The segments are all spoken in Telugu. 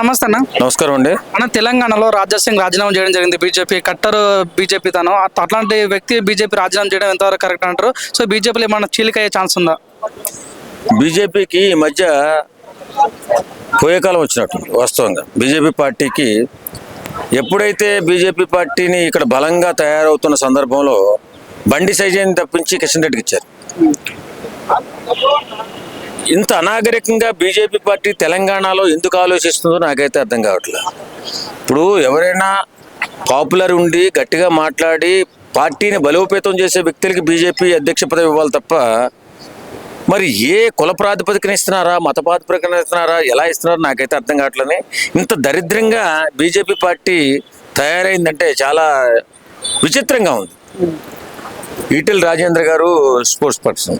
నమస్తే అన్న. నమస్కారం అండి. మన తెలంగాణలో రాజా సింగ్ రాజీనామా చేయడం జరిగింది. బీజేపీ కట్టర్ బీజేపీ తను. అట్- అట్లాంటి వ్యక్తి బీజేపీ రాజీనామా చేయడం ఎంతవరకు కరెక్ట్ అంటారు? సో బీజేపీలో ఏమైనా చీలిక అయ్యే ఛాన్స్ ఉందా? బీజేపీకి ఈ మధ్య పోయే కాలం వచ్చినట్టుంది వాస్తవంగా బీజేపీ పార్టీకి ఎప్పుడైతే బీజేపీ పార్టీని ఇక్కడ బలంగా తయారవుతున్న సందర్భంలో బండి సైజాన్ని తప్పించి కిషన్ రెడ్డికి ఇచ్చారు. ఇంత అనాగరికంగా బీజేపీ పార్టీ తెలంగాణలో ఎందుకు ఆలోచిస్తుందో నాకైతే అర్థం కావట్లేదు. ఇప్పుడు ఎవరైనా పాపులర్ ఉండి గట్టిగా మాట్లాడి పార్టీని బలోపేతం చేసే వ్యక్తులకి బీజేపీ అధ్యక్ష పదవి ఇవ్వాలి తప్ప మరి ఏ కుల ప్రాతిపదికన ఇస్తున్నారా మత ప్రాతిపదికన ఇస్తున్నారా ఎలా ఇస్తున్నారో నాకైతే అర్థం కావట్లేదు ఇంత దరిద్రంగా బీజేపీ పార్టీ తయారైందంటే చాలా విచిత్రంగా ఉంది. ఈటెల రాజేంద్ర గారు స్పోర్ట్స్ పర్సన్.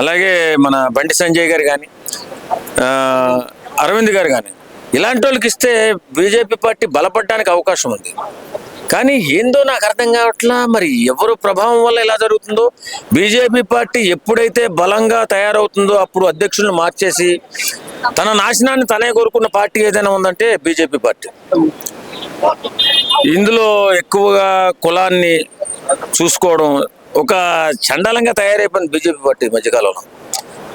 అలాగే మన బండి సంజయ్ గారు కానీ అరవింద్ గారు కానీ ఇలాంటి వాళ్ళకి ఇస్తే బీజేపీ పార్టీ బలపడడానికి అవకాశం ఉంది. కానీ ఏందో నాకు అర్థం కావట్లా మరి ఎవరు ప్రభావం వల్ల ఇలా జరుగుతుందో బీజేపీ పార్టీ ఎప్పుడైతే బలంగా తయారవుతుందో అప్పుడు అధ్యక్షులను మార్చేసి తన నాశనాన్ని తనే కోరుకున్న పార్టీ ఏదైనా ఉందంటే బీజేపీ పార్టీ. ఇందులో ఎక్కువగా కులాన్ని చూసుకోవడం ఒక చండాలంగా తయారైపోయింది బీజేపీ పార్టీ మధ్యకాలంలో.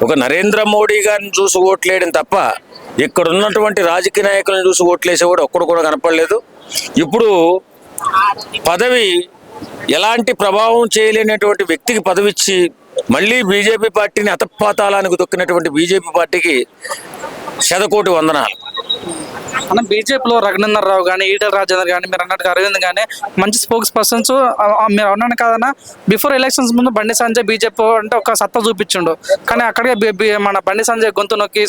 ఒక నరేంద్ర మోడీ గారిని చూసి ఓట్లేయడం తప్ప ఇక్కడ ఉన్నటువంటి రాజకీయ నాయకులను చూసి ఓట్లేసే కూడా ఒక్కడు కూడా కనపడలేదు. ఇప్పుడు పదవి ఎలాంటి ప్రభావం చేయలేనటువంటి వ్యక్తికి పదవి ఇచ్చి మళ్ళీ బీజేపీ పార్టీని అతపాతాలానికి దొక్కినటువంటి బీజేపీ పార్టీకి శతకోటి వందనాలు. అన్న బీజేపీలో రఘునందన్ రావు కానీ ఈటల రాజేందర్ కానీ మీరు అన్నట్టు అరవింద్ కానీ మంచి స్పోక్స్ పర్సన్స్. మీరు అన్నాను కాదన్న బిఫోర్ ఎలక్షన్స్ ముందు బండి సంజయ్ బీజేపీ అంటే ఒక సత్తా చూపించిండు. కానీ అక్కడే మన బండి సంజయ్ గొంతు నొక్కి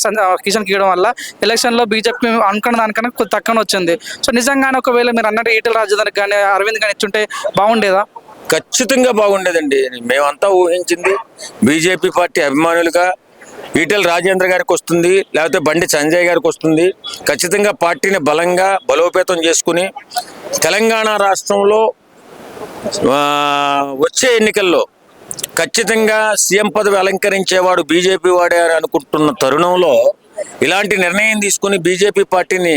కిషన్ గీయడం వల్ల ఎలక్షన్లో బీజేపీ అనుకున్న దానికన్నా కొద్ది తక్కువ వచ్చింది. సో నిజంగానే ఒకవేళ మీరు అన్నట్టు ఈటల రాజేందర్ కానీ అరవింద్ కానీ ఇచ్చుంటే బాగుండేదా? ఖచ్చితంగా బాగుండేదండి. మేమంతా ఊహించింది బీజేపీ పార్టీ అభిమానులుగా ఈటెల రాజేంద్ర గారికి వస్తుంది లేకపోతే బండి సంజయ్ గారికి వస్తుంది. ఖచ్చితంగా పార్టీని బలంగా బలోపేతం చేసుకుని తెలంగాణ రాష్ట్రంలో వచ్చే ఎన్నికల్లో ఖచ్చితంగా సీఎం పదవి అలంకరించేవాడు బీజేపీ వాడే అనుకుంటున్న తరుణంలో ఇలాంటి నిర్ణయం తీసుకుని బీజేపీ పార్టీని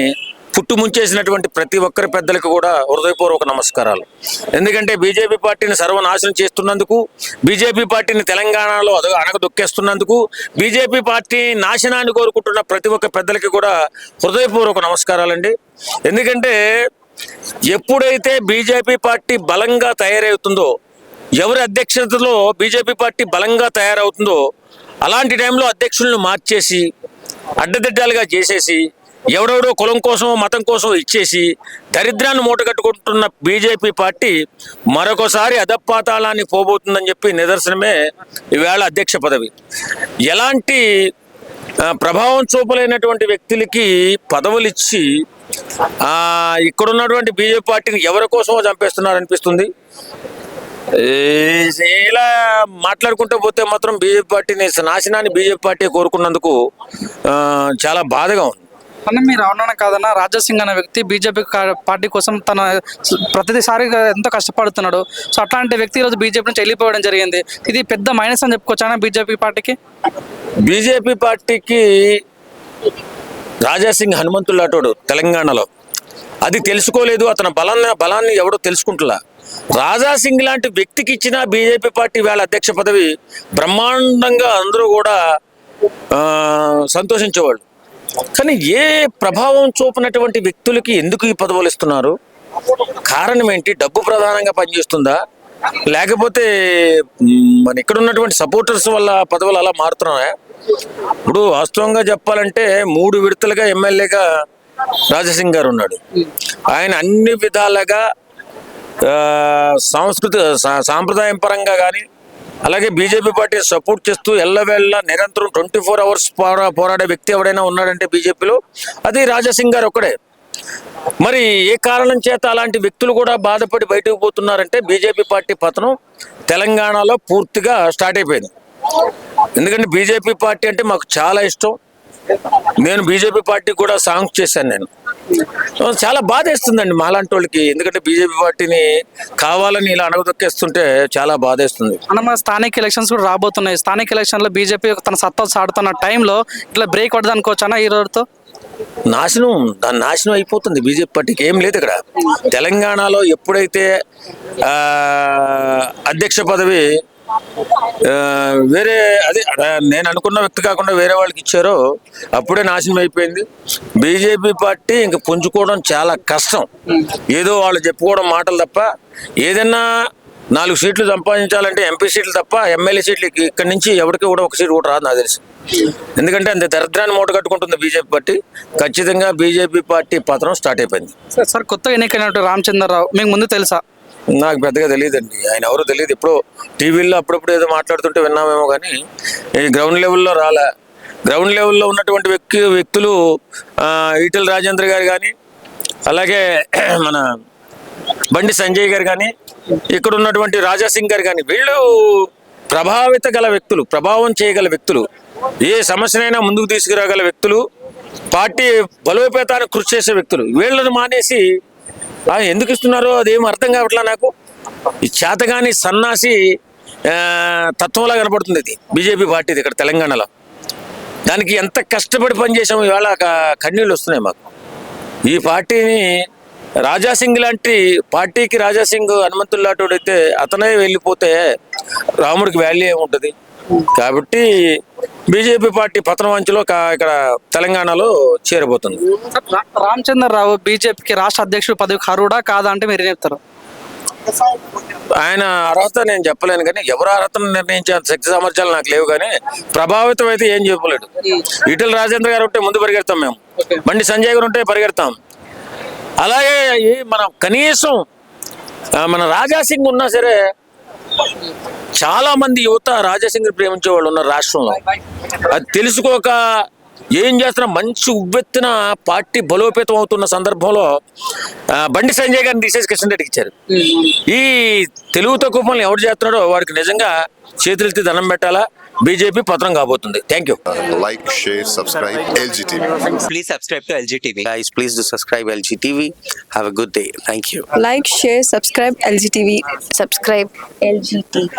పుట్టుముంచేసినటువంటి ప్రతి ఒక్కరి పెద్దలకు కూడా హృదయపూర్వక నమస్కారాలు. ఎందుకంటే బీజేపీ పార్టీని సర్వనాశనం చేస్తున్నందుకు బీజేపీ పార్టీని తెలంగాణలో అదొక అణగదొక్కేస్తున్నందుకు బీజేపీ పార్టీ నాశనాన్ని కోరుకుంటున్న ప్రతి ఒక్క పెద్దలకి కూడా హృదయపూర్వక నమస్కారాలండి. ఎందుకంటే ఎప్పుడైతే బీజేపీ పార్టీ బలంగా తయారవుతుందో ఎవరి అధ్యక్షతలో బీజేపీ పార్టీ బలంగా తయారవుతుందో అలాంటి టైంలో అధ్యక్షులను మార్చేసి అడ్డదిడ్డాలుగా చేసేసి ఎవడెవడో కులం కోసం మతం కోసం ఇచ్చేసి దరిద్రాన్ని మూటగట్టుకుంటున్న బీజేపీ పార్టీ మరొకసారి అధపాతాళాన్ని పోబోతుందని చెప్పి నిదర్శనమే ఈవేళ అధ్యక్ష పదవి. ఎలాంటి ప్రభావం చూపలేనటువంటి వ్యక్తులకి పదవులు ఇచ్చి ఇక్కడ ఉన్నటువంటి బీజేపీ పార్టీని ఎవరి కోసమో చంపేస్తున్నారు అనిపిస్తుంది? ఇలా మాట్లాడుకుంటూ పోతే మాత్రం బీజేపీ పార్టీని నాశనాన్ని బీజేపీ పార్టీ కోరుకున్నందుకు చాలా బాధగా ఉంది. అన్న మీరు అవునన్నా కాదన్న రాజా సింగ్ అనే వ్యక్తి బీజేపీ పార్టీ కోసం తన ప్రతిసారి ఎంతో కష్టపడుతున్నాడు. సో అట్లాంటి వ్యక్తి ఈరోజు బీజేపీ నుంచి వెళ్ళిపోవడం జరిగింది. ఇది పెద్ద మైనస్ అని చెప్పుకోవచ్చా బీజేపీ పార్టీకి? బీజేపీ పార్టీకి రాజాసింగ్ హనుమంతుడు లాంటోడు తెలంగాణలో. అది తెలుసుకోలేదు అతని బలాన్ని బలాన్ని ఎవడో తెలుసుకుంటులా. రాజాసింగ్ లాంటి వ్యక్తికి ఇచ్చిన బీజేపీ పార్టీ వేళ అధ్యక్ష పదవి బ్రహ్మాండంగా అందరూ కూడా సంతోషించేవాళ్ళు. కానీ ఏ ప్రభావం చూపినటువంటి వ్యక్తులకి ఎందుకు ఈ పదవులు ఇస్తున్నారు? కారణం ఏంటి? డబ్బు ప్రధానంగా పనిచేస్తుందా? లేకపోతే మన ఇక్కడ ఉన్నటువంటి సపోర్టర్స్ వల్ల పదవులు అలా మారుతున్నాయా? ఇప్పుడు వాస్తవంగా చెప్పాలంటే మూడు విడతలుగా ఎమ్మెల్యేగా రాజసింగ్ గారు ఉన్నాడు. ఆయన అన్ని విధాలుగా సాంస్కృతిక సా- సాంప్రదాయం పరంగా కానీ అలాగే బీజేపీ పార్టీ సపోర్ట్ చేస్తూ ఎల్లవేళ్ళ నిరంతరం ట్వంటీ ఫోర్ అవర్స్ పోరా పోరాడే వ్యక్తి ఎవడైనా ఉన్నాడంటే బీజేపీలో అది రాజాసింగ్ గారు ఒక్కడే. మరి ఏ కారణం చేత అలాంటి వ్యక్తులు కూడా బాధపడి బయటకు పోతున్నారంటే బీజేపీ పార్టీ పతనం తెలంగాణలో పూర్తిగా స్టార్ట్ అయిపోయింది. ఎందుకంటే బీజేపీ పార్టీ అంటే మాకు చాలా ఇష్టం. నేను బీజేపీ పార్టీ కూడా సాంగ్ చేశాను నేను. చాలా బాధేస్తుందండి మాలాంటి వాళ్ళకి. ఎందుకంటే బీజేపీ పార్టీని కావాలని ఇలా అణగదొక్కేస్తుంటే చాలా బాధేస్తుంది. అన్న మన స్థానిక ఎలక్షన్స్ కూడా రాబోతున్నాయి. స్థానిక ఎలక్షన్లో బీజేపీ తన సత్తా చాటుతున్న టైంలో ఇట్లా బ్రేక్ పడదు అనుకోవచ్చు అన్న ఈ రోజుతో నాశనం దాని నాశనం అయిపోతుంది బీజేపీ పార్టీకి. ఏం లేదు ఇక్కడ. తెలంగాణలో ఎప్పుడైతే అధ్యక్ష పదవి వేరే అదే నేను అనుకున్న వ్యక్తి కాకుండా వేరే వాళ్ళకి ఇచ్చారో అప్పుడే నాశనం అయిపోయింది. బీజేపీ పార్టీ ఇంక పుంజుకోవడం చాలా కష్టం. ఏదో వాళ్ళు చెప్పుకోవడం మాటలు తప్ప ఏదైనా నాలుగు సీట్లు సంపాదించాలంటే ఎంపీ సీట్లు తప్ప ఎమ్మెల్యే సీట్లు ఇక్కడి నుంచి ఎవరికి కూడా ఒక సీట్ కూడా రాదు నాకు తెలిసి. ఎందుకంటే అంత దరిద్రాన్ని మూట కట్టుకుంటుంది బీజేపీ పార్టీ. ఖచ్చితంగా బీజేపీ పార్టీ పతనం స్టార్ట్ అయిపోయింది. సార్ సార్ కొత్తగా ఎన్నికైనట్టు రామచంద్రరావు మీకు ముందు తెలుసా? నాకు పెద్దగా తెలియదండి. ఆయన ఎవరో తెలియదు. ఎప్పుడో టీవీల్లో అప్పుడప్పుడు ఏదో మాట్లాడుతుంటే విన్నామేమో కానీ ఈ గ్రౌండ్ లెవెల్లో రాలే. గ్రౌండ్ లెవెల్లో ఉన్నటువంటి వ్యక్తి వ్యక్తులు ఈటల రాజేంద్ర గారు కానీ అలాగే మన బండి సంజయ్ గారు కానీ ఇక్కడ ఉన్నటువంటి రాజాసింగ్ గారు కానీ వీళ్ళు ప్రభావిత గల వ్యక్తులు ప్రభావం చేయగల వ్యక్తులు ఏ సమస్యనైనా ముందుకు తీసుకురాగల వ్యక్తులు పార్టీ బలోపేతానికి కృషి చేసే వ్యక్తులు వీళ్ళని మానేసి ఎందుకు ఇస్తున్నారో అదేం అర్థం కావట్లా నాకు? చేతగాని సన్నాసి తత్వంలా కనపడుతుంది ఇది. బీజేపీ పార్టీది ఇక్కడ తెలంగాణలో. దానికి ఎంత కష్టపడి పనిచేసాము ఇవాళ కన్నీళ్ళు వస్తున్నాయి మాకు. ఈ పార్టీని రాజాసింగ్ లాంటి పార్టీకి రాజాసింగ్ హనుమంతుల్లాటోడు అయితే అతనే వెళ్ళిపోతే రాముడికి వాల్యూ ఏముంటుంది? కాబట్టి బీజేపీ పార్టీ పతనం అంచులో ఇక్కడ తెలంగాణలో చేరబోతుంది. రామచంద్రరావు బీజేపీకి రాష్ట్ర అధ్యక్షుడు పదవికి అర్హుడా కాదా అంటే మీరు చెప్తారు? ఆయన అర్హత నేను చెప్పలేను కానీ ఎవరు అర్హతను నిర్ణయించే శక్తి సామర్థ్యాలు నాకు లేవు కానీ ప్రభావితం అయితే ఏం చెప్పలేడు. ఈటెల రాజేంద్ర గారు ఉంటే ముందు పరిగెడతాం మేము. బండి సంజయ్ గారు ఉంటే పరిగెడతాం. అలాగే మన కనీసం మన రాజాసింగ్ ఉన్నా సరే చాలా మంది యువత రాజాసింగ్ ప్రేమించే వాళ్ళు ఉన్నారు రాష్ట్రంలో. అది తెలుసుకోక ఏం చేస్తున్నా మంచి ఉవ్వెత్తున పార్టీ బలోపేతం అవుతున్న సందర్భంలో బండి సంజయ్ గారిని తీసేసి కిషన్ రెడ్డికి ఇచ్చారు. ఈ తెలుగు తక్కువ పనులు ఎవరు చేస్తున్నాడో వాడికి నిజంగా చేతులెత్తి దండం పెట్టాలా? బీజేపీ పత్రం కాబోతుంది. Thank you like share subscribe LG TV please subscribe to LG TV guys please do subscribe LG TV have a good day thank you like share subscribe LG TV subscribe LG TV